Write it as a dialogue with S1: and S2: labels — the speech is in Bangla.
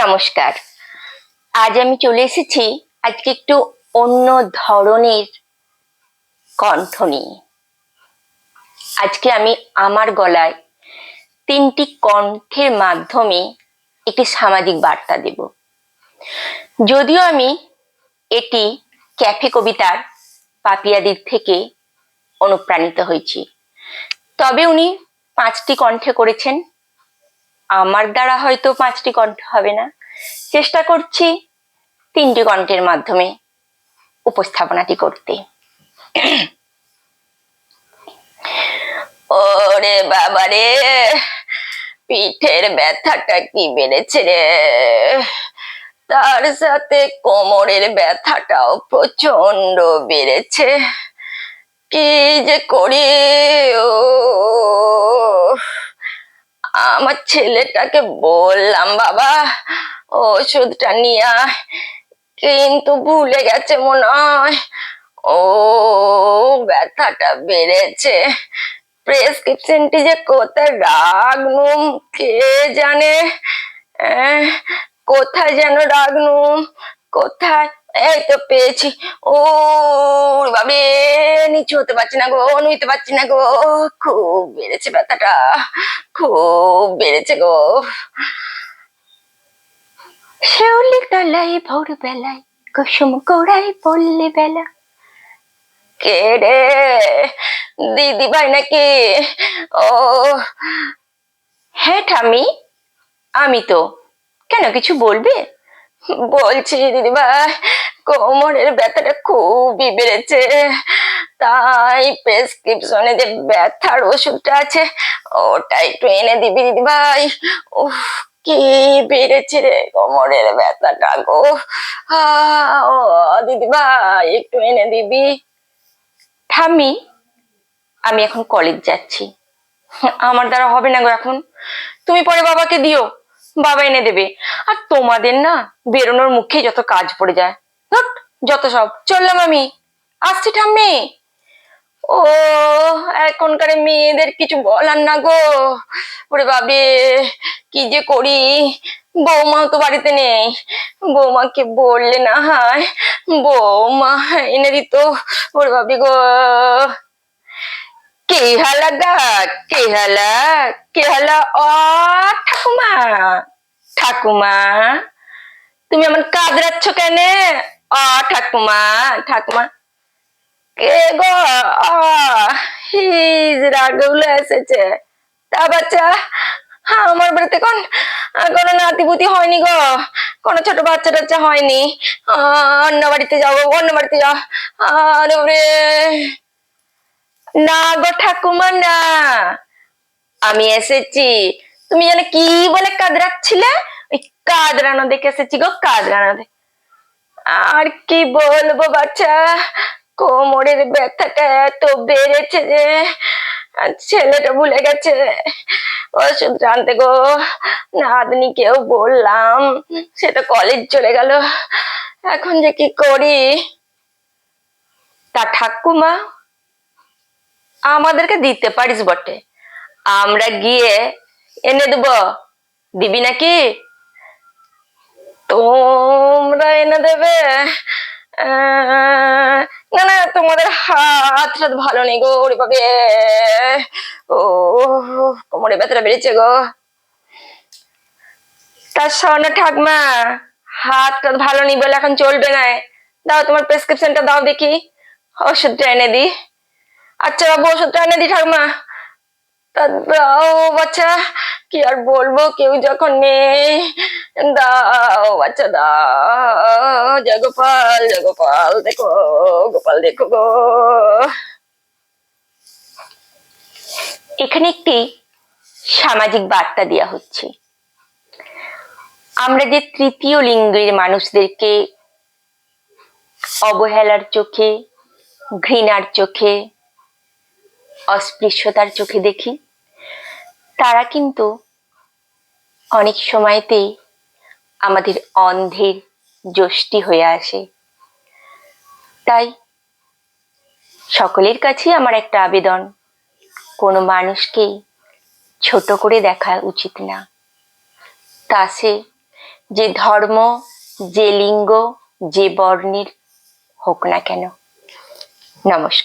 S1: নমস্কার। আজ আমি চলে এসেছি আজকে একটু অন্য ধরনের কণ্ঠ নিয়ে। আজকে আমি আমার গলায় তিনটি কণ্ঠের মাধ্যমে একটি সামাজিক বার্তা দেব। যদিও আমি এটি ক্যাফে কবিতার পাপিয়াদির থেকে অনুপ্রাণিত হয়েছি। তবে উনি পাঁচটি কণ্ঠে করেছেন। আমার দ্বারা হয়তো পাঁচটি কণ্ঠ হবে না। চেষ্টা করছি তিনটি কণ্ঠের মাধ্যমে উপস্থাপনাটি করতে। ওরে বাবারে পিঠের ব্যথাটা কি বেড়েছে রে? তার সাথে কোমরের ব্যথাটাও প্রচণ্ড বেড়েছে। কি যে করি ও আমার ছেলেটাকে বললাম, বাবা, ওষুধটা নিয়ে আয়। কিন্তু ভুলে গেছে মনে হয়। ও, ব্যথাটা বেড়েছে। প্রেসক্রিপশনটি যে কোথায় রাখনুম কে জানে? কোথায় যেন রাখনুম কোথায় এই তো পেয়েছি। ও বাবে নিচু হতে পারছি না গো নিতে পারছি না গো। খুব বেড়েছে ব্যথাটা খুব বেড়েছে গো। শেউলি তলায় ভোর বেলায় কুসুম গোড়ায় বেলা কে রে? দিদি ভাই নাকি? ও। হ্যাঁ ঠামি আমি তো। কেন কিছু বলবে? বলছি দিদি ভাই কোমরের ব্যথাটা খুবই বেড়েছে। তাই প্রেসক্রিপশনে যে ব্যথার ওষুধটা আছে, ওটা একটু এনে দিবি দিদি ভাই। উফ, কি বেড়েছে রে কোমরের ব্যথাটা গো। দিদি ভাই, একটু এনে দিবি। ঠাম্মি, আমি এখন কলেজ যাচ্ছি। আমার দ্বারা হবে না গো এখন। তুমি পরে বাবাকে দিও, বাবা এনে দেবে। আর তোমাদের না বেরোনোর মুখে যত কাজ পড়ে যায়। যত সব। চললাম আমি। আসছি ঠাম্মি। ও, এখনকার মেয়েদের কিছু বলার না গো। ওরে বাবে কি যে করি? বৌমা তো বাড়িতে নেই। বৌমাকে বললে না হয় বৌমা এনে দিত। ওরে বাবি গো। কে হালা দা, কে হালা কে হালা? অ, ঠাকুমা। ঠাকুমা, তুমি আমার কাঁদরাচ্ছ কেন? অ ঠাকুমা ঠাকুমা। কে গো আ, হিজ রাগগুলো এসেছে। তা বাচ্চা হ্যাঁ আমার বাড়িতে কোন, কোনো নাতিপুতি হয়নি গো। কোনো ছোট বাচ্চা টাচ্চা হয়নি। অন্য বাড়িতে যাব অন্য বাড়িতে যাও। ওরে না গো ঠাকুমা, না। আমি এসেছি। তুমি জানো কি বলে কাঁদরাচ্ছিলে? ওই কাঁদরানো দেখে এসেছি গো, কাঁদরানো দেখে। আর কি বলব বাচ্চা? কোমরের ব্যথাটা এত বেড়েছে যে ছেলেটা ভুলে গেছে। ওষুধ জানতে গো, নাতনিকেও বললাম সেটা কলেজ চলে গেল। এখন যে কি করি? তা ঠাকুমা, আমাদেরকে দিতে পারিস বটে। আমরা গিয়ে এনে দেব। দিবি নাকি? তোমরা এনে দেবে? না না, তোমাদের হাত সাথ ভালো নেই গো ওরে বাবে ও কোমরে ব্যথাটা বেড়েছে গো। তার শোনো ঠাকমা, হাত টাত ভালো নেই বলে এখন চলবে না। দাও তোমার প্রেসক্রিপশনটা দাও দেখি, ওষুধটা এনে দি। আচ্ছা বাবু, ওষুধটা এনে দি ঠাকমা। তা দাও বাচ্চা, কি আর বলব, কেউ যখন নেই। দাও বাচ্চা দাও জয় গোপাল জয় গোপাল দেখো গোপাল দেখো গো এখানে একটি সামাজিক বার্তা দেওয়া হচ্ছে। আমরা যে তৃতীয় লিঙ্গের মানুষদেরকে অবহেলার চোখে, ঘৃণার চোখে, অস্পৃশ্যতার চোখে দেখি, তারা কিন্তু অনেক সময়তেই আমাদের অন্ধের যষ্টি হয়ে আসে। তাই সকলের কাছেই আমার একটা আবেদন, কোনো মানুষকেই ছোট করে দেখা উচিত না। তা সে যে ধর্ম, যে লিঙ্গ, যে বর্ণের হোক না কেন। নমস্কার।